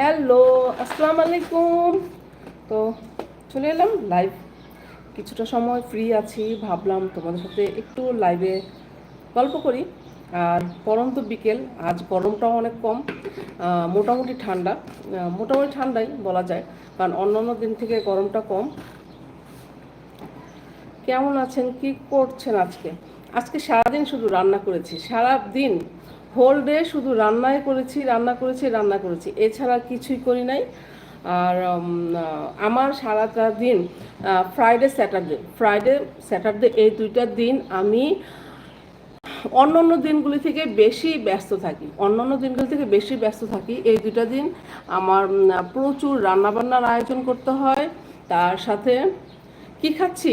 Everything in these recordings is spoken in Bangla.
হ্যালো, আসসালামু আলাইকুম। তো চলে এলাম লাইভ কিছুটা সময় ফ্রি আছি, ভাবলাম তোমাদের সাথে একটু লাইভে গল্প করি। আর গরম তো বিকেল, আজ গরমটাও অনেক কম মোটামুটি ঠান্ডা। মোটামুটি ঠান্ডাই বলা যায়, কারণ অন্যান্য দিন থেকে গরমটা কম। কেমন আছেন, কি করছেন আজকে? আজকে সারাদিন শুধু রান্না করেছি সারা দিন হোল ডে শুধু রান্নাই করেছি, রান্না করেছি রান্না করেছি। এছাড়া কিছুই করি নাই। আর আমার সারাটা দিন ফ্রাইডে স্যাটারডে ফ্রাইডে স্যাটারডে এই দুইটা দিন আমি অন্য অন্য দিনগুলি থেকে বেশি ব্যস্ত থাকি। অন্য অন্য দিনগুলি থেকে বেশি ব্যস্ত থাকি। এই দুইটা দিন আমার প্রচুর রান্নাবান্নার আয়োজন করতে হয়। তার সাথে কি খাচ্ছি?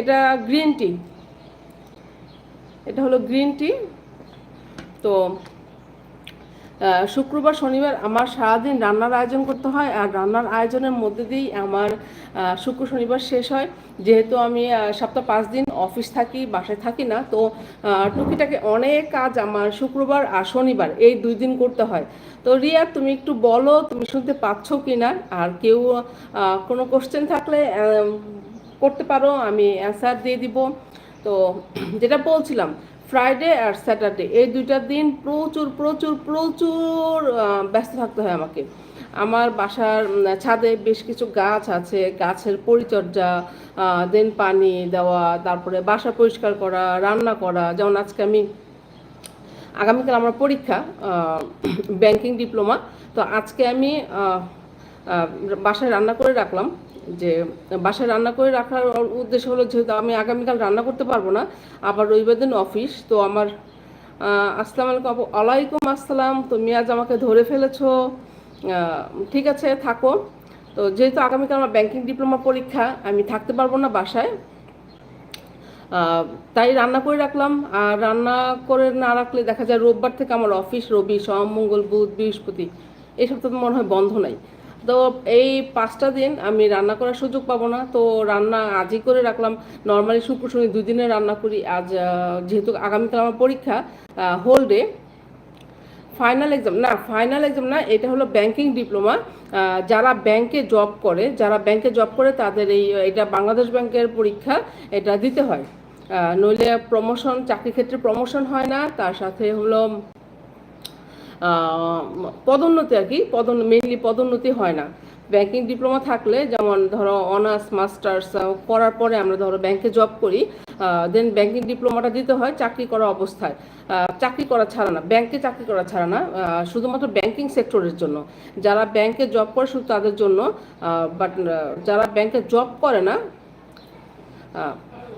এটা গ্রিন টি এটা হলো গ্রিন টি তো শুক্রবার, শনিবার আমার সারাদিন রান্নার আয়োজন করতে হয় আর রান্নার আয়োজনের মধ্যে দিয়েই আমার শুক্র, শনিবার শেষ হয়। যেহেতু আমি সপ্তাহ পাঁচ দিন অফিস থাকি, বাসায় থাকি না, তো টুকিটাকে অনেক কাজ আমার শুক্রবার আর শনিবার এই দুই দিন করতে হয়। তো রিয়া, তুমি একটু বলো, তুমি শুনতে পাচ্ছ কি না আর কেউ কোনো কোশ্চেন থাকলে করতে পারো, আমি অ্যান্সার দিয়ে দিব। তো, যেটা বলছিলাম ফ্রাইডে আর স্যাটারডে এই দুইটা দিন প্রচুর প্রচুর প্রচুর ব্যস্ত থাকতে হয় আমাকে। আমার বাসার ছাদে বেশ কিছু গাছ আছে, গাছের পরিচর্যা দেন পানি দেওয়া, তারপরে বাসা পরিষ্কার করা, রান্না করা। যেমন আজকে আমি, আগামীকাল আমার পরীক্ষা ব্যাংকিং ডিপ্লোমা তো আজকে আমি বাসায় রান্না করে রাখলাম। যে বাসায় রান্না করে রাখার উদ্দেশ্য হলো যেহেতু আমি আগামীকাল রান্না করতে পারব না, আবার রবিবার দিন অফিস তো আমার আসসালামু আলাইকুম আপু ওয়ালাইকুম আসসালাম তুমি আজ আমাকে ধরে ফেলেছো ঠিক আছে, থাকো। তো যেহেতু আগামীকাল আমার ব্যাংকিং ডিপ্লোমা পরীক্ষা, আমি থাকতে পারব না বাসায়। তাই রান্না করে রাখলাম, আর রান্না করে না রাখলে দেখা যায় রোববার থেকে আমার অফিস রবি, সোম, মঙ্গল, বুধ, বৃহস্পতি এই তো মনে হয় বন্ধ নাই। তো এই পাঁচটা দিন আমি রান্না করার সুযোগ পাবো না। তো রান্না আজই করে রাখলাম। নর্মালি শুক্র, শনি দুই দিনে রান্না করি। আজ যেহেতু আগামীকাল আমার পরীক্ষা হোল ডে ফাইনাল এক্সাম না ফাইনাল এক্সাম না, এটা হলো ব্যাংকিং ডিপ্লোমা যারা ব্যাংকে জব করে, যারা ব্যাংকে জব করে, তাদের এই, এটা বাংলাদেশ ব্যাংকের পরীক্ষা, এটা দিতে হয়। নইলে প্রমোশন চাকরি ক্ষেত্রে প্রমোশন হয় না। তার সাথে হলো পদোন্নতি আর কি পদোন্ন মেনলি পদোন্নতি হয় না। ব্যাংকিং ডিপ্লোমা থাকলে যেমন ধরো অনার্স মাস্টার্স করার পরে আমরা ধরো ব্যাংকে জব করি দেন ব্যাংকিং ডিপ্লোমাটা দিতে হয় চাকরি করা অবস্থায়। চাকরি করা ছাড়া না ব্যাংকে চাকরি করা ছাড়া না শুধুমাত্র ব্যাংকিং সেক্টরের জন্য। যারা ব্যাংকে জব করে শুধু তাদের জন্য বাট যারা ব্যাংকে জব করে না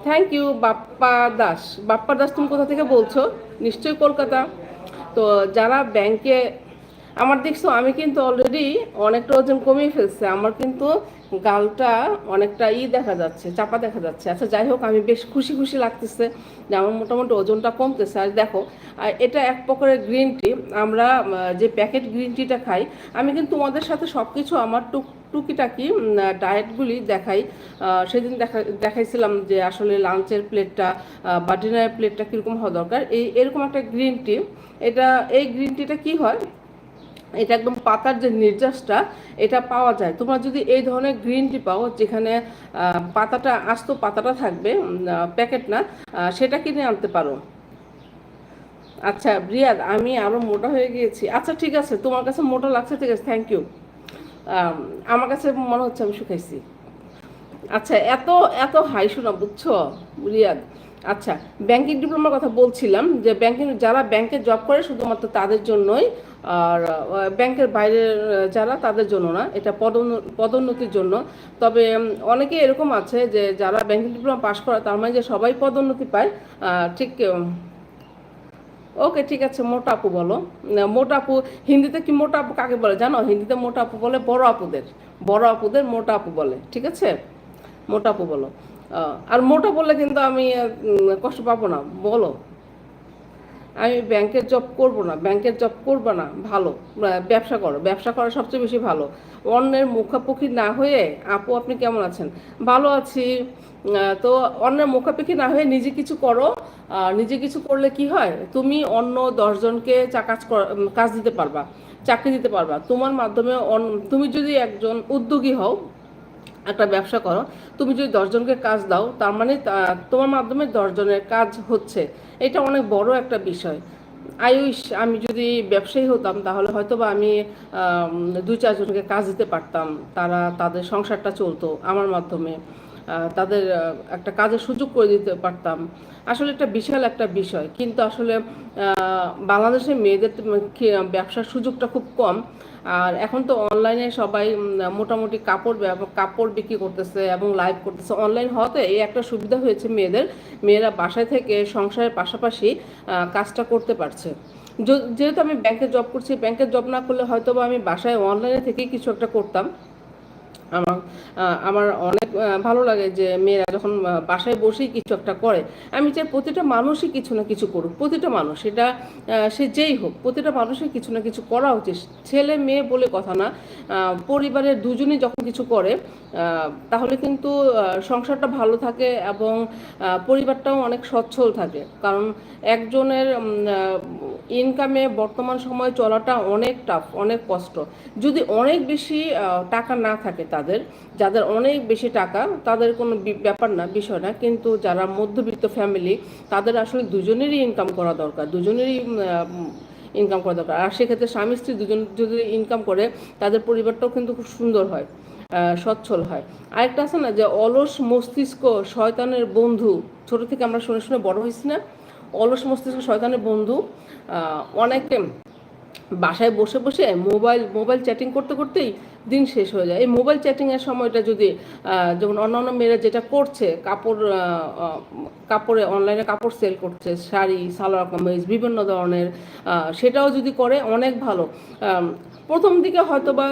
থ্যাংক ইউ বাপ্পা দাস। বাপ্পা দাস, তুমি কোথা থেকে বলছো? নিশ্চয়ই কলকাতা। তো যারা ব্যাংকে আমার দেখছ, আমি কিন্তু অলরেডি অনেকটা ওজন কমিয়ে ফেলছে। আমার কিন্তু গালটা অনেকটা ই দেখা যাচ্ছে, চাপা দেখা যাচ্ছে। আচ্ছা যাই হোক, আমি বেশ খুশি খুশি লাগতেছে যে আমার মোটামুটি ওজনটা কমতেছে। আর দেখো, আর এটা এক প্রকারের গ্রিন টি আমরা যে প্যাকেট গ্রিন টিটা খাই, আমি কিন্তু তোমাদের সাথে সব কিছু আমার টুক, টুকিটাকি ডায়েটগুলি দেখাই। সেদিন দেখা, দেখাইছিলাম যে আসলে লাঞ্চের প্লেটটা বা ডিনারের প্লেটটা কীরকম হওয়া দরকার। এই, এরকম একটা গ্রিন টি এটা, এই গ্রিন টিটা কি হয়? এটা একদম পাতার যে নির্যাসটা, এটা পাওয়া যায়। তোমরা যদি এই ধরনের গ্রিন টি পাও, যেখানে পাতাটা, আস্ত পাতাটা থাকবে প্যাকেট না সেটা কিনে আনতে পারো। আচ্ছা রিয়াদ, আমি আরও মোটা হয়ে গিয়েছি। আচ্ছা ঠিক আছে, তোমার কাছে মোটা লাগছে, ঠিক আছে থ্যাংক ইউ আমার কাছে মনে হচ্ছে আমি শুকাইছি। আচ্ছা এত এত হাই শোনা, বুঝছ, রিয়াদ? আচ্ছা ব্যাংকিং ডিপ্লোমার কথা বলছিলাম যে ব্যাংকিং যারা ব্যাংকে জব করে শুধুমাত্র তাদের জন্যই, আর ব্যাংকের বাইরে যারা তাদের জন্য না, এটা পদোন্ন- পদোন্নতির জন্য। তবে অনেকে এরকম আছে যে যারা ব্যাংকিং ডিপ্লোমা পাশ করে, তার মানে যে সবাই পদোন্নতি পায়। ঠিক ওকে, ঠিক আছে, মোটা আপু বলো। মোটা আপু, হিন্দিতে কি মোটা আপু কাকে বলে? জানো, হিন্দিতে মোটা আপু বলে বড় আপুদের। বড় আপুদের মোটা আপু বলে, ঠিক আছে? মোটা আপু বলো। আর মোটা বললে কিন্তু আমি কষ্ট পাবো না, বলো। আমি ব্যাংকের জব করব না, ব্যাংকের জব করব না, ভালো। ব্যবসা করো, ব্যবসা করা সবচেয়ে বেশি ভালো। অন্যের মুখাপুখি না হয়ে, আপু আপনি কেমন আছেন? ভালো আছি। তো অন্যের মুখাপেক্ষি না হয়ে নিজে কিছু করো। নিজে কিছু করলে কি হয়? তুমি অন্য দশজনকে চা কাজ কাজ দিতে পারবা, চাকরি দিতে পারবা। তোমার মাধ্যমে তুমি যদি একজন উদ্যোগী হও একটা ব্যবসা করো, তুমি যদি দশজনকে কাজ দাও, তার মানে তোমার মাধ্যমে দশজনের কাজ হচ্ছে। এটা অনেক বড় একটা বিষয়। আয়ুষ, আমি যদি ব্যবসায়ী হতাম, তাহলে হয়তো বা আমি, দুই চারজনকে কাজ দিতে পারতাম। তারা, তাদের সংসারটা চলতো আমার মাধ্যমে। তাদের একটা কাজের সুযোগ করে দিতে পারতাম। আসলে একটা বিশাল একটা বিষয়। কিন্তু আসলে বাংলাদেশে মেয়েদের ব্যবসার সুযোগটা খুব কম। আর এখন তো অনলাইনে সবাই মোটামুটি কাপড় কাপড় বিক্রি করতেছে এবং লাইভ করতেছে। অনলাইন হওয়াতে এই একটা সুবিধা হয়েছে মেয়েদের। মেয়েরা বাসায় থেকে সংসারের পাশাপাশি কাজটা করতে পারছে। যেহেতু আমি ব্যাংকে জব করছি ব্যাংকে জব না করলে হয়তো আমি বাসায় অনলাইনে থেকেই কিছু একটা করতাম। আমার আমার অনেক ভালো লাগে যে মেয়েরা যখন বাসায় বসেই কিছু একটা করে, আমি চাই প্রতিটা মানুষই কিছু না কিছু করুক, প্রতিটা মানুষ, এটা সে যেই হোক, প্রতিটা মানুষের কিছু না কিছু করা উচিত। ছেলে মেয়ে বলে কথা না পরিবারের দুজনই যখন কিছু করে তাহলে কিন্তু সংসারটা ভালো থাকে এবং পরিবারটাও অনেক সচ্ছল থাকে। কারণ একজনের ইনকামে বর্তমান সময়ে চলাটা অনেক টাফ অনেক কষ্ট। যদি অনেক বেশি টাকা না থাকে তাদের, যাদের অনেক বেশি টাকা, তাদের কোনো ব্যাপার না, বিষয় না, কিন্তু যারা মধ্যবিত্ত ফ্যামিলি তাদের আসলে দুজনেরই ইনকাম করা দরকার, দুজনেরই ইনকাম করা দরকার। আর সেক্ষেত্রে স্বামী স্ত্রী দুজন যদি ইনকাম করে, তাদের পরিবারটাও কিন্তু খুব সুন্দর হয় সচ্ছল হয়। আরেকটা আছে না যে, অলস মস্তিষ্ক শয়তানের বন্ধু, ছোট থেকে আমরা শুনে শুনে বড় হয়েছি না? অলস মস্তিষ্ক শয়তানের বন্ধু অনেকে বাসায় বসে বসে মোবাইল মোবাইল চ্যাটিং করতে করতেই দিন শেষ হয়ে যায়। এই মোবাইল চ্যাটিংয়ের সময়টা যদি যেমন অন্যান্য মেয়েরা যেটা করছে, কাপড় কাপড়ে অনলাইনে কাপড় সেল করছে, শাড়ি, সালোয়ার কামিজ, বিভিন্ন ধরনের সেটাও যদি করে, অনেক ভালো। প্রথম দিকে হয়তো বা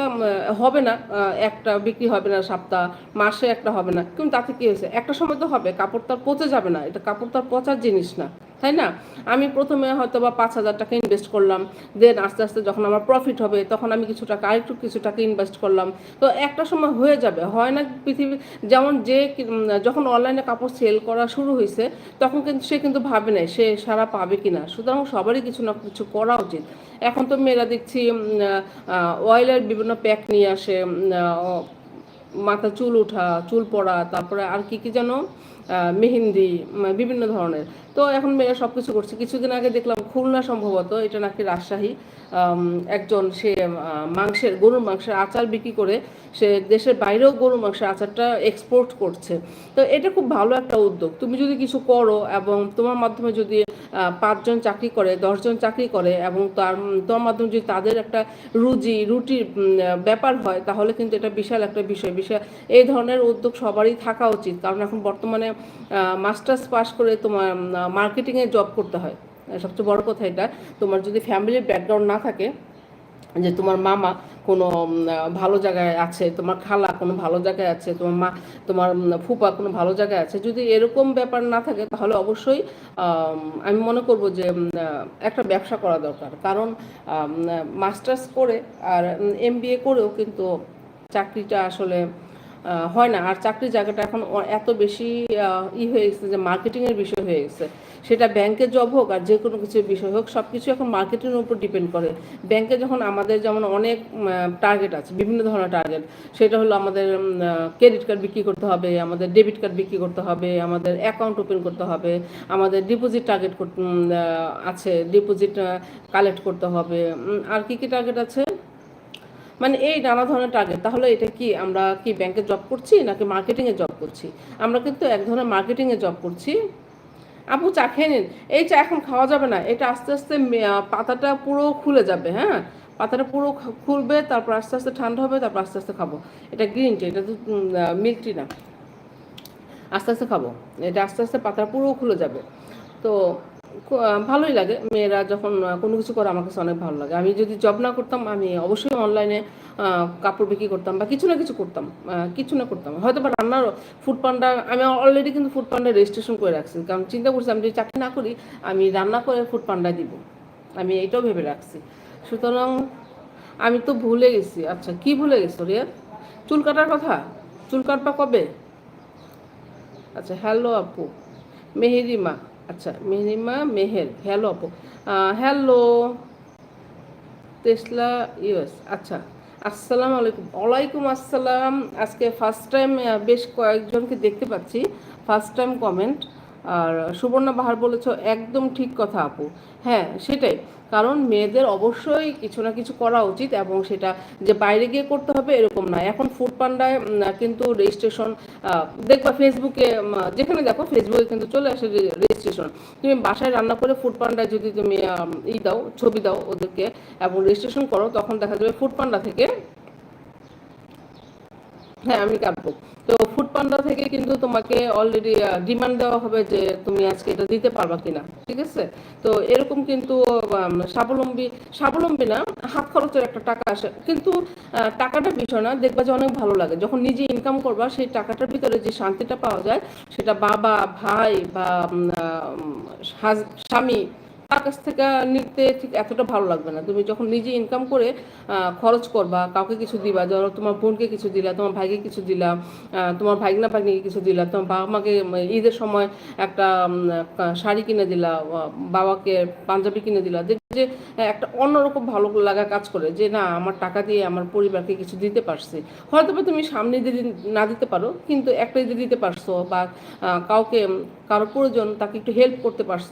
হবে না একটা বিক্রি হবে না সপ্তাহ, মাসে একটা হবে না। কিন্তু তাতে কী হয়েছে? একটা সময় তো হবে, কাপড় তার পচে যাবে না। এটা কাপড় তার পচার জিনিস না। তাই না? আমি প্রথমে হয়তো বা পাঁচ হাজার টাকা ইনভেস্ট করলাম দেন আস্তে আস্তে যখন আমার প্রফিট হবে, তখন আমি কিছু টাকা, আরেকটু কিছু টাকা ইনভেস্ট করলাম। তো একটা সময় হয়ে যাবে, হয় না পৃথিবী, যেমন যে যখন অনলাইনে কাপড় সেল করা শুরু হয়েছে তখন কিন্তু সে কিন্তু ভাবে নাই, সে সারা পাবে কি না সুতরাং সবারই কিছু না কিছু করা উচিত। এখন তো মেয়েরা দেখছি অয়েলের বিভিন্ন প্যাক নিয়ে আসে মাথা চুল ওঠা, চুল পড়া, তারপরে আর কি কি যেন মেহেন্দি বিভিন্ন ধরনের। তো এখন মেয়েরা সব কিছু করছে। কিছুদিন আগে দেখলাম খুলনা সম্ভবত এটা নাকি রাজশাহী একজন সে মাংসের, গরুর মাংসের আচার বিক্রি করে সে দেশের বাইরেও গরুর মাংসের আচারটা এক্সপোর্ট করছে। তো এটা খুব ভালো একটা উদ্যোগ। তুমি যদি কিছু করো এবং তোমার মাধ্যমে যদি পাঁচজন চাকরি করে, দশজন চাকরি করে এবং তার তোমার মাধ্যমে যদি তাদের একটা রুজি, রুটির ব্যাপার হয়, তাহলে কিন্তু এটা বিশাল একটা বিষয়। বিষয়, এই ধরনের উদ্যোগ সবারই থাকা উচিত। কারণ এখন বর্তমানে মাস্টার্স পাস করে তোমার মার্কেটিংয়ে জব করতে হয়। সবচেয়ে বড় কথা এটা, তোমার যদি ফ্যামিলির ব্যাকগ্রাউন্ড না থাকে, যে তোমার মামা কোনো ভালো জায়গায় আছে, তোমার খালা কোনো ভালো জায়গায় আছে, তোমার মা, তোমার ফুপা কোনো ভালো জায়গায় আছে, যদি এরকম ব্যাপার না থাকে, তাহলে অবশ্যই, আমি মনে করব যে একটা ব্যবসা করা দরকার। কারণ মাস্টার্স করে আর এম করেও কিন্তু চাকরিটা আসলে হয় না। আর চাকরির জায়গাটা এখন এত বেশি ই হয়ে গেছে যে মার্কেটিংয়ের বিষয় হয়ে গেছে। সেটা ব্যাংকের জব হোক আর যে কোনো কিছু বিষয় হোক সব কিছু এখন মার্কেটিংয়ের উপর ডিপেন্ড করে। ব্যাংকে যখন আমাদের যেমন অনেক টার্গেট আছে, বিভিন্ন ধরনের টার্গেট সেটা হলো আমাদের ক্রেডিট কার্ড বিক্রি করতে হবে, আমাদের ডেবিট কার্ড বিক্রি করতে হবে, আমাদের অ্যাকাউন্ট ওপেন করতে হবে, আমাদের ডিপোজিট টার্গেট আছে ডিপোজিট কালেক্ট করতে হবে আর কি কি টার্গেট আছে? মানে এই নানা ধরনের টার্গেট তাহলে এটা কি আমরা কি ব্যাংকে জব করছি নাকি মার্কেটিংয়ে জব করছি? আমরা কিন্তু এক ধরনের মার্কেটিংয়ে জব করছি। আপু চা খেয়ে নিন। এই চা এখন খাওয়া যাবে না। এটা আস্তে আস্তে পাতাটা পুরো খুলে যাবে হ্যাঁ? পাতাটা পুরো খুলবে, তারপর আস্তে আস্তে ঠান্ডা হবে, তারপর আস্তে আস্তে খাব। এটা গ্রিন টি এটা তো মিল্ক টি না। আস্তে আস্তে খাব। এটা আস্তে আস্তে পাতা পুরো খুলে যাবে। তো ভালোই লাগে। মেয়েরা যখন কোনো কিছু করে আমার কাছে অনেক ভালো লাগে। আমি যদি জব না করতাম, আমি অবশ্যই অনলাইনে কাপড় বিক্রি করতাম বা কিছু না কিছু করতাম কিছু না করতাম। হয়তো বা রান্নার ফুড পান্ডা আমি অলরেডি কিন্তু ফুড পান্ডা রেজিস্ট্রেশন করে রাখছি। কারণ চিন্তা করছি, আমি যদি চাকরি না করি, আমি রান্না করে ফুড পান্ডায় দিব। আমি এইটাও ভেবে রাখছি। সুতরাং আমি তো ভুলে গেছি। আচ্ছা কি ভুলে গেছো রিয়া চুল কাটার কথা? চুল কাটবা কবে? আচ্ছা হ্যালো আপু। মেহেরিমা আচ্ছা মিনিমা মেহের, হ্যালো আপু। হ্যালো, তেসলা ইউএস আচ্ছা আসসালাম আলাইকুম। ওয়ালাইকুম আসসালাম। আজকে ফার্স্ট টাইম বেশ কয়েকজনকে দেখতে পাচ্ছি। ফার্স্ট টাইম কমেন্ট আর সুবর্ণা বাহার বলেছ, একদম ঠিক কথা আপু। হ্যাঁ সেটাই। কারণ মেয়েদের অবশ্যই কিছু না কিছু করা উচিত এবং সেটা যে বাইরে গিয়ে করতে হবে এরকম না এখন ফুড পান্ডায় কিন্তু রেজিস্ট্রেশন দেখবা ফেসবুকে যেখানে দেখো ফেসবুকে কিন্তু চলে আসে রেজিস্ট্রেশন তুমি বাসায় রান্না করে ফুড পান্ডায় যদি তুমি ই দাও, ছবি দাও ওদেরকে এবং রেজিস্ট্রেশন করো, তখন দেখা যাবে ফুড পান্ডা থেকে হ্যাঁ আমি কাটবো তো ফুড পান্ডা থেকে কিন্তু তোমাকে অলরেডি ডিমান্ড দেওয়া হবে যে তুমি আজকে এটা দিতে পারবা কিনা, ঠিক আছে? তো এরকম কিন্তু স্বাবলম্বী স্বাবলম্বী না, হাত খরচের একটা টাকা আসে। কিন্তু টাকাটা বিষয় না, দেখবা যে অনেক ভালো লাগে। যখন নিজে ইনকাম করবা, সেই টাকাটার ভিতরে যে শান্তিটা পাওয়া যায়, সেটা বাবা, ভাই বা স্বামী কাছ থেকে নিতে ঠিক এতটা ভালো লাগবে না। তুমি যখন নিজে ইনকাম করে খরচ করবা, কাউকে কিছু দিবা, ধরো তোমার বোনকে কিছু দিলা, তোমার ভাইকে কিছু দিলা তোমার ভাইগনা ভাগ্নিকে কিছু দিলা, তোমার বাবা মাকে ঈদের সময় একটা শাড়ি কিনে দিলা বাবাকে পাঞ্জাবি কিনে দিলা, যে একটা অন্যরকম ভালো লাগা কাজ করে যে, না, আমার টাকা দিয়ে আমার পরিবারকে কিছু দিতে পারছি। হয়তো তুমি সামনে দিয়ে না দিতে পারো, কিন্তু একটা ঈদে দিতে পারছ বা কাউকে কারও প্রয়োজন, তাকে একটু হেল্প করতে পারছ।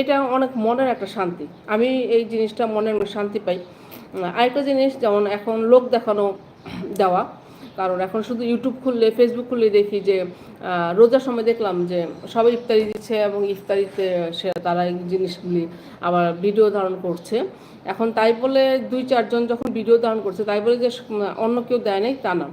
এটা অনেক মনের একটা শান্তি। আমি এই জিনিসটা মনের শান্তি পাই। আরেকটা জিনিস, যেমন এখন লোক দেখানো দেওয়া, কারণ এখন শুধু ইউটিউব খুললে ফেসবুক খুললে দেখি যে রোজার সময় দেখলাম যে, সবাই ইফতারি দিচ্ছে এবং ইফতারিতে সে, তারা এই জিনিসগুলি আবার ভিডিও ধারণ করছে। এখন তাই বলে দুই চারজন যখন ভিডিও ধারণ করছে, তাই বলে যে অন্য কেউ দেয় নাই, তা না।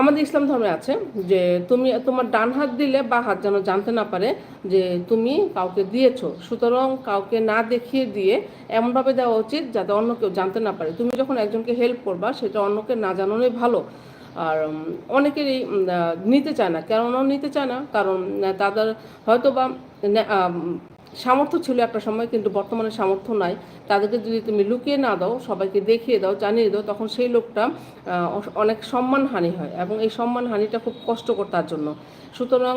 আমাদের ইসলাম ধর্মে আছে যে তুমি, তোমার ডান হাত দিলে বা হাত যেন জানতে না পারে যে তুমি কাউকে দিয়েছ। সুতরাং কাউকে না দেখিয়ে দিয়ে এমনভাবে দেওয়া উচিত যাতে অন্য কেউ জানতে না পারে। তুমি যখন একজনকে হেল্প করবা, সেটা অন্যকে না জানানোই ভালো। আর অনেকেরই নিতে চায় না। কেন নিতে চায় না, কারণ তাদের হয়তো বা সামর্থ্য ছিল একটা সময়, কিন্তু বর্তমানে সামর্থ্য নাই। তাদেরকে যদি তুমি লুকিয়ে না দাও, সবাইকে দেখিয়ে দাও, জানিয়ে দাও, তখন সেই লোকটা অনেক সম্মানহানি হয় এবং এই সম্মানহানিটা খুব কষ্টকর তার জন্য। সুতরাং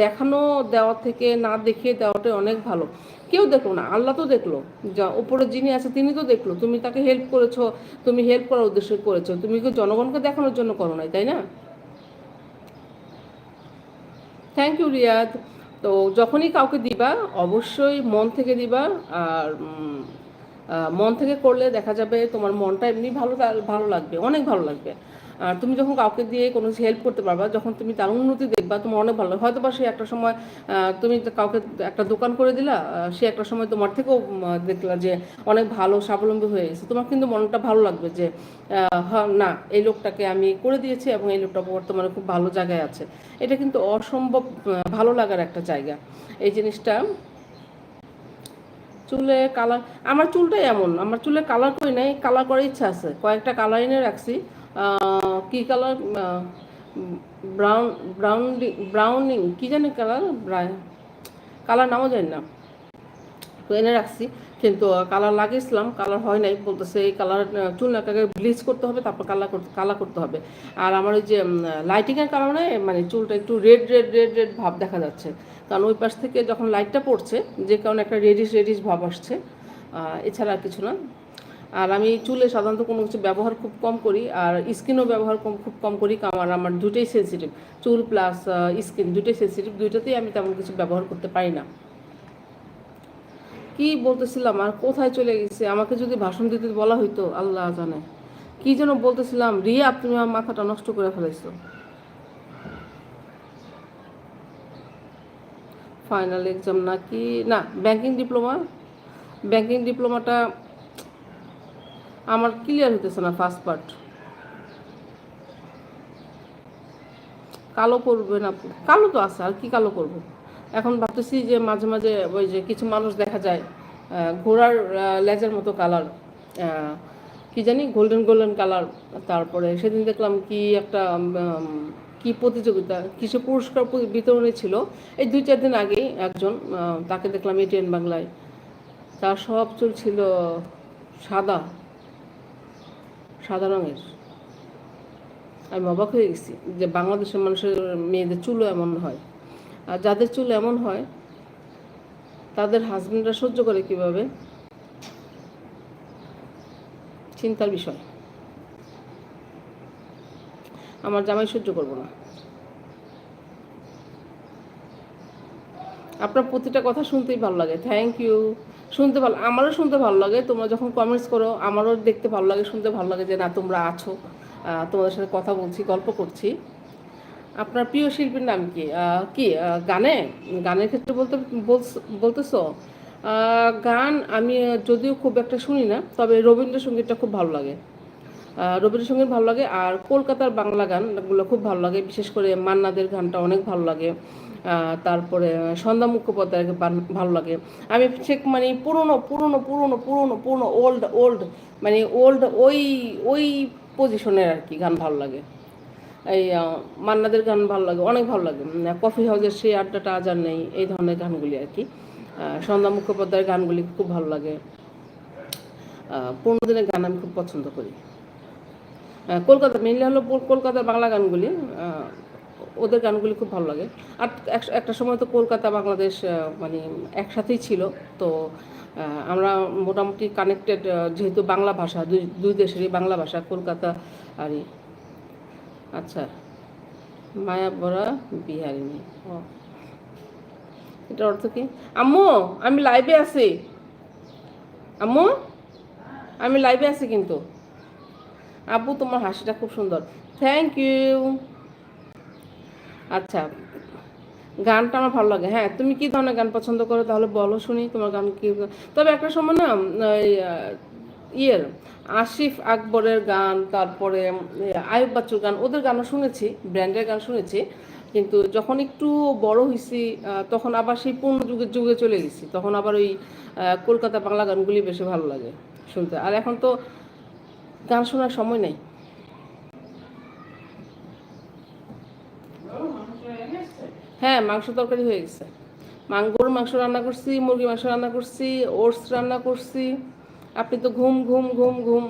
দেখানো দেওয়া থেকে না দেখিয়ে দেওয়াটাই অনেক ভালো। কেউ দেখল না, আল্লাহ তো দেখল। যা, উপরে যিনি আছে তিনি তো দেখল। তুমি তাকে হেল্প করেছ, তুমি হেল্প করার উদ্দেশ্যে করেছ। তুমি কি জনগণকে দেখানোর জন্য করো নাই, তাই না? থ্যাংক ইউ রিয়াদ তো যখনই কাউকে দিবা, অবশ্যই মন থেকে দিবা আর মন থেকে করলে দেখা যাবে তোমার মনটা এমনি ভালো ভালো লাগবে, অনেক ভালো লাগবে। আর তুমি যখন কাউকে দিয়ে কোনো হেল্প করতে পারবা যখন তুমি তার উন্নতি দেখবা তোমার অনেক ভালো হয়তো বা সে একটা সময় তুমি কাউকে একটা দোকান করে দিলা সে একটা সময় তোমার থেকেও দেখলা যে অনেক ভালো স্বাবলম্বী হয়ে গেছে। তোমার কিন্তু মনটা ভালো লাগবে যে হ্যাঁ, না এই লোকটাকে আমি করে দিয়েছি এবং এই লোকটা বর্তমানে খুব ভালো জায়গায় আছে। এটা কিন্তু অসম্ভব ভালো লাগার একটা জায়গা। এই জিনিসটা চুলে কালার আমার চুলটাই এমন আমার চুলে কালার করি নাই কালার করার ইচ্ছা আছে। কয়েকটা কালার এনে রাখছি। কি কালার ব্রাউন ব্রাউন ব্রাউনিং কি জানি কালার কালার নামও জানি না। তো এনে রাখছি। কিন্তু কালার লাগিয়েছিলাম কালার হয় নাই বলতেছে, এই কালার চুল নাকাকে ব্লিচ করতে হবে, তারপর কালার করতে কালার করতে হবে। আর আমার ওই যে লাইটিংয়ের কারণে মানে চুলটা একটু রেড রেড রেড রেড ভাব দেখা যাচ্ছে। কারণ ওই পাশ থেকে যখন লাইটটা পড়ছে, যে কারণে একটা রেডিশ রেডিশ ভাব আসছে। এছাড়া আর কিছু না। আর আমি চুলে সাধারণত কোনো কিছু ব্যবহার খুব কম করি, আর স্কিনও ব্যবহার কম, খুব কম করি, কারণ আমার দুটোই সেন্সিটিভ চুল প্লাস স্কিন দুটোই সেন্সিটিভ দুইটাতেই আমি তেমন কিছু ব্যবহার করতে পারি না। কি বলতেছিলাম? আর কোথায় চলে গেছে? আমাকে যদি ভাষণ দিতে বলা হইতো, আল্লাহ জানে। কি যেন বলতেছিলাম, রিয়া, তুমি আমার মাথাটা নষ্ট করে ফেলাইছো। ফাইনাল এক্সাম নাকি? না ব্যাংকিং ডিপ্লোমা ব্যাংকিং ডিপ্লোমাটা আমার ক্লিয়ার হতেছে না ফার্স্ট পার্ট কালো করবে না কালো তো আছে, আর কি কালো করব এখন ভাবতেছি যে মাঝে মাঝে ওই যে কিছু মানুষ দেখা যায় ঘোড়ার লেজের মতো কালার কি জানি গোল্ডেন গোল্ডেন কালার তারপরে সেদিন দেখলাম কি একটা কি প্রতিযোগিতা কিছু পুরস্কার পরি- বিতরণী ছিল। এই দুই চার দিন আগেই একজন তাকে দেখলাম এটিএন বাংলায়। তার সব চুল ছিল সাদা। সাদা রঙের। আমি অবাক হয়ে গেছি যে বাংলাদেশের মানুষের মেয়েদের চুলও এমন হয়। আর যাদের চুল এমন হয়, তাদের হাজব্যান্ডরা সহ্য করে কীভাবে? চিন্তার বিষয়। আমার জামাই সহ্য করব না। আপনার প্রতিটা কথা শুনতেই ভালো লাগে। থ্যাংক ইউ শুনতে ভালো, আমারও শুনতে ভালো লাগে। তোমরা যখন কমেন্টস করো, আমারও দেখতে ভালো লাগে, শুনতে ভালো লাগে যে, না, তোমরা আছো। তোমাদের সাথে কথা বলছি, গল্প করছি। আপনার প্রিয় শিল্পীর নাম কি? কি? গানে? গানের ক্ষেত্রে বলতে বলতেছো? গান আমি যদিও খুব একটা শুনি না, তবে রবীন্দ্রসঙ্গীতটা খুব ভালো লাগে। রবীন্দ্রসঙ্গীত ভালো লাগে, আর কলকাতার বাংলা গানগুলো খুব ভালো লাগে। বিশেষ করে মান্নাদের গানটা অনেক ভালো লাগে। তারপরে সন্ধ্যা মুখোপাধ্যায়ের ভালো লাগে। আমি ঠিক মানে পুরনো পুরনো পুরনো পুরনো পুরনো ওল্ড ওল্ড মানে ওল্ড ওই ওই পজিশনের আর কি গান ভালো লাগে। এই মান্নাদের গান ভালো লাগে, অনেক ভালো লাগে। কফি হাউসের সেই আড্ডাটা আজ আর নেই, এই ধরনের গানগুলি আর কি সন্ধ্যা মুখোপাধ্যায়ের গানগুলি খুব ভালো লাগে। পুরোনো দিনের গান আমি খুব পছন্দ করি। কলকাতা মেনলি হলো কলকাতার বাংলা গানগুলি। ওদের গানগুলি খুব ভালো লাগে। আর এক- একটা সময় তো কলকাতা, বাংলাদেশ মানে একসাথেই ছিল। তো আমরা মোটামুটি কানেক্টেড যেহেতু বাংলা ভাষা, দুই দুই দেশেরই বাংলা ভাষা, কলকাতা আর ই। আচ্ছা মায়া বড়া বিহারিনী ও। এটার অর্থ কি? আম্মু, আমি লাইভে আছি। আম্মু, আমি লাইভে আছি কিন্তু। আব্বু, তোমার হাসিটা খুব সুন্দর। থ্যাংক ইউ আচ্ছা। গানটা আমার ভালো লাগে। হ্যাঁ তুমি কি ধরনের গান পছন্দ করো? তাহলে বলো শুনি তোমার গান কি তবে একটা সময় না ইয়ের আসিফ আকবরের গান, তারপরে আয়ুব বাচ্চুর গান, ওদের গানও শুনেছি, ব্র্যান্ডের গান শুনেছি। কিন্তু যখন একটু বড় হয়েছি তখন আবার সেই পূর্ণ যুগের যুগে চলে গেছি। তখন আবার ওই কলকাতা বাংলা গানগুলি বেশি ভালো লাগে শুনতে। আর এখন তো গান শোনার সময় নেই। হ্যাঁ মাংস তরকারি হয়ে গেছে। মাং, গরুর মাংস রান্না করছি মুরগি মাংস রান্না করছি, ওটস রান্না করছি। আপনি তো ঘুম ঘুম ঘুম ঘুম।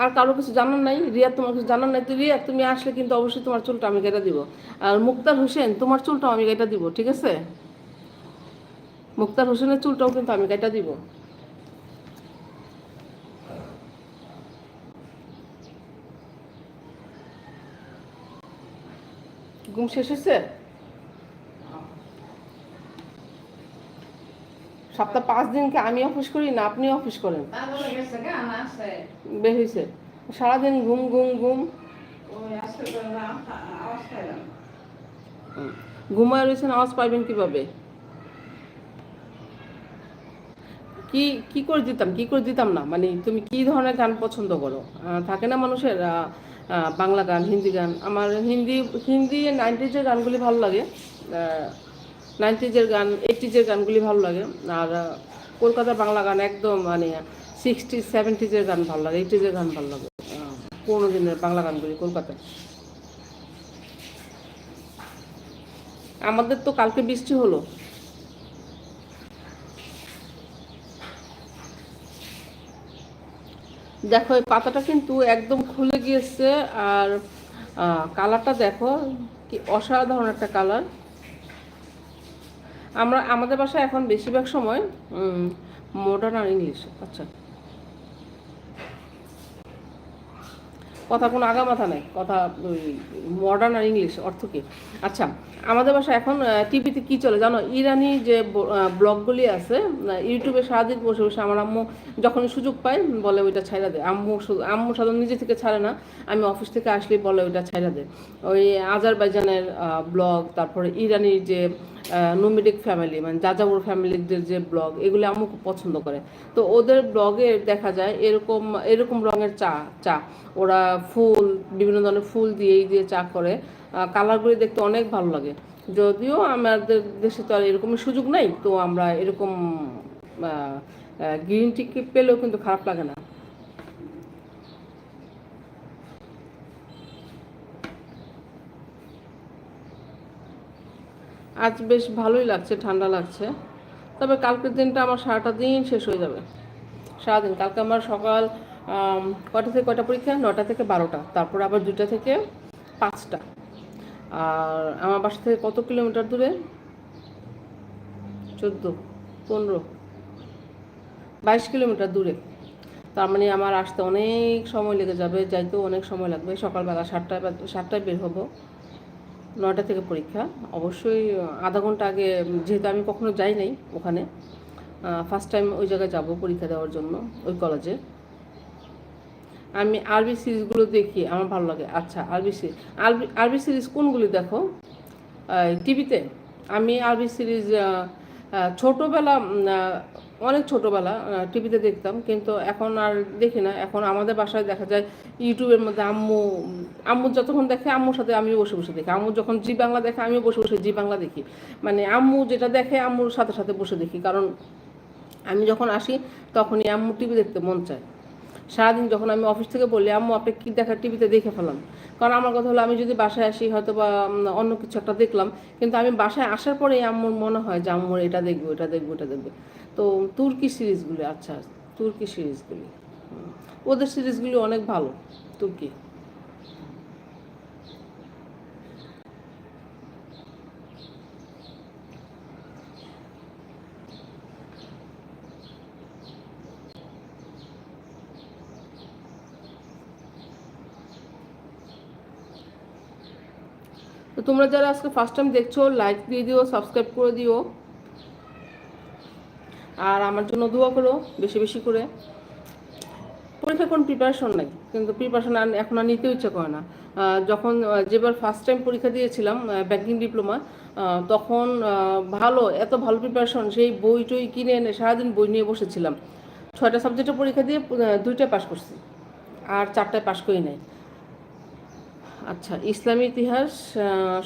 আর কারও কিছু জানার নাই? রিয়া তোমার কিছু জানার নাই? তো রিয়া তুমি আসলে কিন্তু অবশ্যই তোমার চুলটা আমি কেটে দিব। আর মুক্তার হোসেন, তোমার চুলটাও আমি কেটে দিব, ঠিক আছে? মুক্তার হোসেনের চুলটাও কিন্তু আমি কেটে দিব। ঘুম শেষ হয়েছে? সপ্তাহ পাঁচ দিনকে আমি অফিস করি না আপনি অফিস করেন। বের হয়েছে। সারাদিন ঘুম ঘুম ঘুম। ঘুমায় রয়েছেন আওয়াজ পাইবেন কীভাবে? কি কি করে দিতাম কি করে দিতাম না? মানে তুমি কি ধরনের গান পছন্দ করো? থাকে না মানুষের বাংলা গান, হিন্দি গান। আমার হিন্দি হিন্দি নাইনটিজের গানগুলি ভালো লাগে। নাইনটিজের গান এইটিজের গানগুলি ভালো লাগে। আর কলকাতার বাংলা গান একদম মানে সিক্সটি সেভেন্টিজের গান ভালো লাগে এইটিজের গান ভালো লাগে। পুরোনো দিনের বাংলা গানগুলি কলকাতায় আমাদের তো কালকে বৃষ্টি হলো। দেখো, এই পাতাটা কিন্তু একদম খুলে গিয়েছে আর কালারটা দেখো, কি অসাধারণ একটা কালার। আমরা, আমাদের বাসায় এখন বেশিরভাগ সময় মডার্ন আর ইংলিশ আচ্ছা। কথা কোনো আগামাথা নেই, কথা ওই মডার্ন আর ইংলিশ অর্থ কি? আচ্ছা আমাদের বাসায় এখন টিভিতে কি চলে? জানো, ইরানি যে ব্লগগুলি আছে ইউটিউবে সারাদিন বসে বসে আমার আম্মু যখনই সুযোগ পায়, বলে ওইটা ছাইড়া দেয় আম্মু আম্মু সাধারণ নিজে থেকে ছাড়ে না, আমি অফিস থেকে আসলে বলে ওইটা ছাইড়া দেয় ওই আজারবাইজানের ব্লগ, তারপরে ইরানির যে নোমেডিক ফ্যামিলি মানে যাযাবর ফ্যামিলিদের যে ব্লগ, এগুলো আম্মু খুব পছন্দ করে। তো ওদের ব্লগে দেখা যায় এরকম এরকম রঙের চা চা। ওরা ফুল, বিভিন্ন ধরনের ফুল দিয়েই দিয়ে চা করে। কালারগুলি দেখতে অনেক ভালো লাগে। যদিও আমাদের দেশে তো আর এরকমের সুযোগ নাই, তো আমরা এরকম গ্রিন টি পেলেও কিন্তু খারাপ লাগে না। আজ বেশ ভালোই লাগছে, ঠান্ডা লাগছে। তবে কালকের দিনটা আমার সারাটা দিন শেষ হয়ে যাবে। সারাদিন, কালকে আমার সকাল কটা থেকে কটা পরীক্ষা? নটা থেকে বারোটা। তারপর আবার দুটা থেকে পাঁচটা। আর আমার বাসা থেকে কত কিলোমিটার দূরে? চোদ্দ, পনেরো, বাইশ কিলোমিটার দূরে। তার মানে আমার আসতে অনেক সময় লেগে যাবে, যাইতেও অনেক সময় লাগবে। সকালবেলা সাতটায় সাতটায় বের হব। নয়টা থেকে পরীক্ষা। অবশ্যই আধা ঘণ্টা আগে যেহেতু আমি কখনো যাই নাই ওখানে ফার্স্ট টাইম ওই জায়গায় যাব পরীক্ষা দেওয়ার জন্য, ওই কলেজে আমি আরবি সিরিজগুলো দেখি, আমার ভালো লাগে। আচ্ছা আরবি সিরিজ আরবি আরবি সিরিজ কোনগুলি দেখো? টিভিতে আমি আরবি সিরিজ ছোটোবেলা অনেক ছোটোবেলা টিভিতে দেখতাম, কিন্তু এখন আর দেখি না। এখন আমাদের বাসায় দেখা যায় ইউটিউবের মধ্যে আম্মু আম্মু যতক্ষণ দেখে আম্মুর সাথে আমিও বসে বসে দেখি। আম্মু যখন জি বাংলা দেখে, আমিও বসে বসে জি বাংলা দেখি। মানে আম্মু যেটা দেখে, আম্মুর সাথে সাথে বসে দেখি। কারণ আমি যখন আসি, তখনই আম্মু টিভি দেখতে মন চায়। সারাদিন যখন আমি অফিস থেকে বলি, আম্মু, আপনি কী দেখা টিভিতে দেখে ফেলাম কারণ আমার কথা হলো, আমি যদি বাসায় আসি হয়তো বা অন্য কিছু একটা দেখলাম, কিন্তু আমি বাসায় আসার পরেই আম্মুর মনে হয় যে আম্মুর এটা দেখব এটা দেখব এটা দেখব। তো তুর্কি সিরিজগুলি আচ্ছা তুর্কি সিরিজগুলি। ওদের সিরিজগুলি অনেক ভালো, তুর্কি। তো তোমরা যারা আজকে ফার্স্ট টাইম দেখছ লাইক দিয়ে দিও সাবস্ক্রাইব করে দিও। আর আমার জন্য দোয়া করো, বেশি বেশি করে। পরীক্ষার কোনো প্রিপারেশন নাই, কিন্তু প্রিপারেশন এখন আর নিতেও ইচ্ছে করে না। যখন যেবার ফার্স্ট টাইম পরীক্ষা দিয়েছিলাম ব্যাংকিং ডিপ্লোমা তখন ভালো, এত ভালো প্রিপারেশন সেই বই টই কিনে এনে সারাদিন বই নিয়ে বসেছিলাম। ছয়টা সাবজেক্টের পরীক্ষা দিয়ে দুইটায় পাশ করছি, আর চারটায় পাশ করি নাই। আচ্ছা ইসলামী ইতিহাস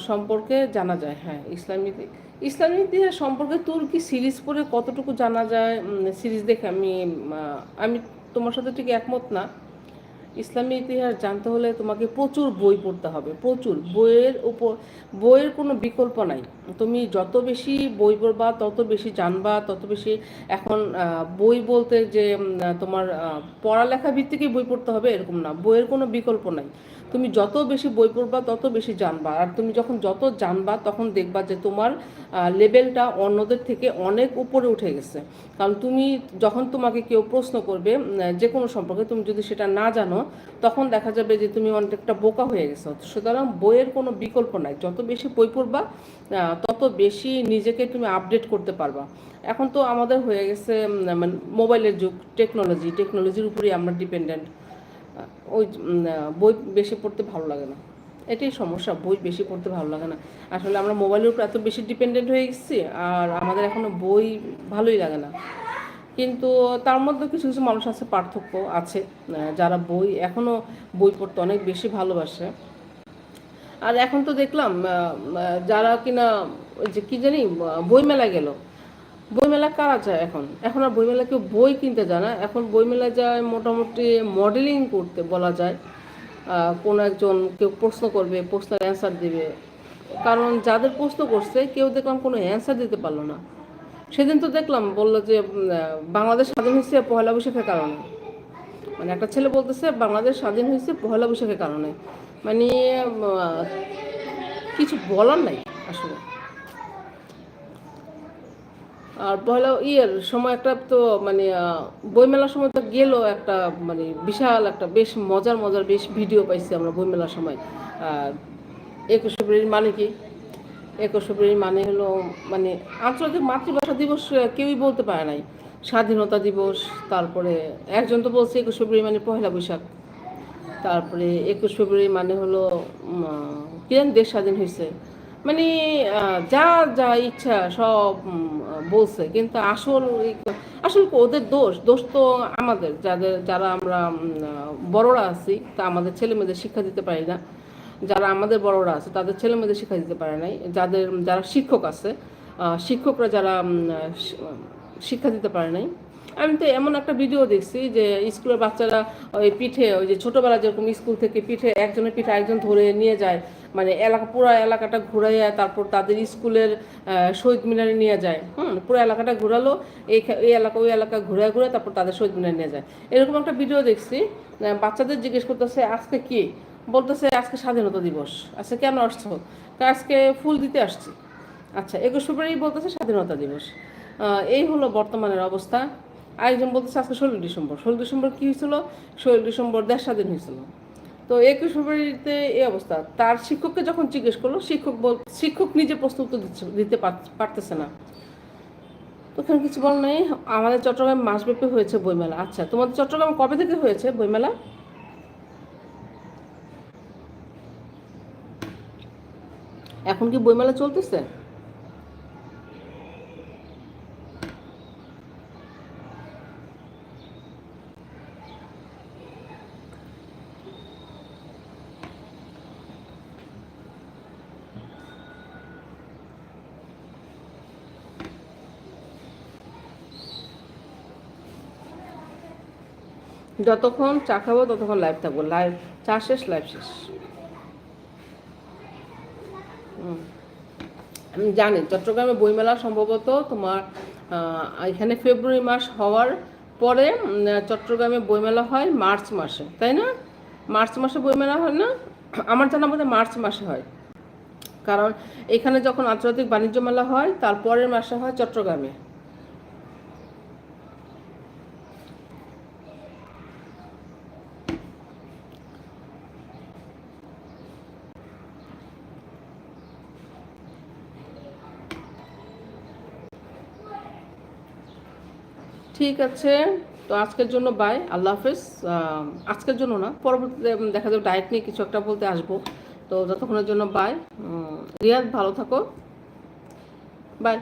সম্পর্কে জানা যায় হ্যাঁ ইসলামী ইসলামী ইতিহাস সম্পর্কে তুর্কি সিরিজ পড়ে কতটুকু জানা যায়? সিরিজ দেখে আমি আমি তোমার সাথে ঠিক একমত না। ইসলামী ইতিহাস জানতে হলে তোমাকে প্রচুর বই পড়তে হবে, প্রচুর। বইয়ের উপর, বইয়ের কোনো বিকল্প নাই। তুমি যত বেশি বই পড়বা, তত বেশি জানবা, তত বেশি এখন বই বলতে যে তোমার পড়ালেখা ভিত্তিকই বই পড়তে হবে, এরকম না। বইয়ের কোনো বিকল্প নাই। তুমি যত বেশি বই পড়বা, তত বেশি জানবা। আর তুমি যখন যত জানবা, তখন দেখবা যে তোমার লেভেলটা অন্যদের থেকে অনেক উপরে উঠে গেছে। কারণ তুমি যখন তোমাকে কেউ প্রশ্ন করবে যে কোনো সম্পর্কে তুমি যদি সেটা না জানো, তখন দেখা যাবে যে তুমি অনেকটা বোকা হয়ে গেছো। সুতরাং বইয়ের কোনো বিকল্প নাই। যত বেশি বই পড়বা তত বেশি নিজেকে তুমি আপডেট করতে পারবা। এখন তো আমাদের হয়ে গেছে মানে মোবাইলের যুগ টেকনোলজি টেকনোলজির উপরেই আমরা ডিপেন্ডেন্ট ওই বই বেশি পড়তে ভালো লাগে না। এটাই সমস্যা, বই বেশি পড়তে ভালো লাগে না। আসলে আমরা মোবাইলের উপর এত বেশি ডিপেন্ডেন্ট হয়ে গেছি, আর আমাদের এখনও বই ভালোই লাগে না। কিন্তু তার মধ্যে কিছু কিছু মানুষ আছে, পার্থক্য আছে যারা বই, এখনও বই পড়তে অনেক বেশি ভালোবাসে। আর এখন তো দেখলাম যারা কিনা যে কি জানি বইমেলা গেল। বইমেলা কারা যায় এখন? এখন আর বইমেলা কেউ বই কিনতে যায় না। এখন বইমেলা যায় মোটামুটি মডেলিং করতে বলা যায়। কোনো একজন কেউ প্রশ্ন করবে, প্রশ্নের অ্যান্সার দেবে। কারণ যাদের প্রশ্ন করছে, কেউ দেখলাম কোনো অ্যান্সার দিতে পারল না। সেদিন তো দেখলাম, বলল যে বাংলাদেশ স্বাধীন হয়েছে পহেলা বৈশাখের কারণে। মানে একটা ছেলে বলতেছে, বাংলাদেশ স্বাধীন হয়েছে পহেলা বৈশাখের কারণে। মানে কিছু বলার নাই আসলে। আর পয়লা ইয়ের সময় একটা তো মানে বইমেলার সময় তো গেল একটা মানে বিশাল একটা বেশ মজার মজার বেশ ভিডিও পাইছি আমরা বইমেলার সময়। আর একুশ ফেব্রুয়ারির মানে কি? একুশ ফেব্রুয়ারি মানে হলো মানে আন্তর্জাতিক মাতৃভাষা দিবস কেউই বলতে পারে নাই। স্বাধীনতা দিবস তারপরে একজন তো বলছে একুশ ফেব্রুয়ারি মানে পয়লা বৈশাখ। তারপরে একুশ ফেব্রুয়ারি মানে হলো উম, আহ, কি জানি দেশ স্বাধীন হয়েছে। মানে যা যা ইচ্ছা সব বলছে। কিন্তু আসল আসল ওদের দোষ দোষ তো আমাদের। যাদের, যারা আমরা বড়রা আছি, তা আমাদের ছেলে মেয়েদের শিক্ষা দিতে পারি না। যারা আমাদের বড়রা আছে, তাদের ছেলে মেয়েদের শিক্ষা দিতে পারে নাই। যাদের, যারা শিক্ষক আছে শিক্ষকরা যারা শিক্ষা দিতে পারে নাই। আমি তো এমন একটা ভিডিও দেখছি যে, স্কুলের বাচ্চারা ওই পিঠে, ওই যে ছোটোবেলা যেরকম স্কুল থেকে পিঠে একজনের পিঠে একজন ধরে নিয়ে যায় মানে এলাকা, পুরো এলাকাটা ঘুরাইয়া তারপর তাদের স্কুলের শহীদ মিনারে নিয়ে যায়। হুম, পুরো এলাকাটা ঘোরালো। এই এলাকা, ওই এলাকা ঘুরে ঘুরে তারপর তাদের শহীদ মিনারে নিয়ে যায়। এরকম একটা ভিডিও দেখছি বাচ্চাদের জিজ্ঞেস করতেছে, আজকে কি? বলতেছে, আজকে স্বাধীনতা দিবস। আচ্ছা কেন আসছো? আজকে ফুল দিতে আসছি। আচ্ছা একুশ ফেব্রুয়ারি বলতেছে, স্বাধীনতা দিবস। এই হলো বর্তমানের অবস্থা। আরেকজন বলতেছে, আজকে ষোলো ডিসেম্বর। ষোলো ডিসেম্বর কী হয়েছিল? ষোলো ডিসেম্বর দেশ স্বাধীন হয়েছিল। তো একুশ ফেব্রুয়ারিতে এই অবস্থা। তার শিক্ষককে যখন জিজ্ঞেস করল, শিক্ষক বল, শিক্ষক নিজে প্রস্তুত দিচ্ছে, দিতে পার- পারতেছে না। তো ওখানে কিছু বল নেই। আমাদের চট্টগ্রামে মাসব্যাপী হয়েছে বইমেলা। আচ্ছা তোমাদের চট্টগ্রামে কবে থেকে হয়েছে বইমেলা? এখন কি বইমেলা চলতেছে? যতক্ষণ চা খাব, ততক্ষণ লাইভ থাকব। লাইভ চা শেষ লাইভ শেষ। আমি জানি, চট্টগ্রামে বইমেলা সম্ভবত তোমার এখানে ফেব্রুয়ারি মাস হওয়ার পরে চট্টগ্রামে বইমেলা হয় মার্চ মাসে, তাই না? মার্চ মাসে বইমেলা হয় না? আমার জানা মতে মার্চ মাসে হয়। কারণ এখানে যখন আন্তর্জাতিক বাণিজ্য মেলা হয় তার পরের মাসে হয় চট্টগ্রামে। ঠিক আছে। তো আজকের জন্য বাই আল্লাহ হাফেজ। আজকের জন্য না, পরবর্তীতে দেখা যাবে ডায়েট নিয়ে কিছু একটা বলতে আসব। তো যতক্ষণের জন্য বাই রিয়াদ, ভালো থাকো। বাই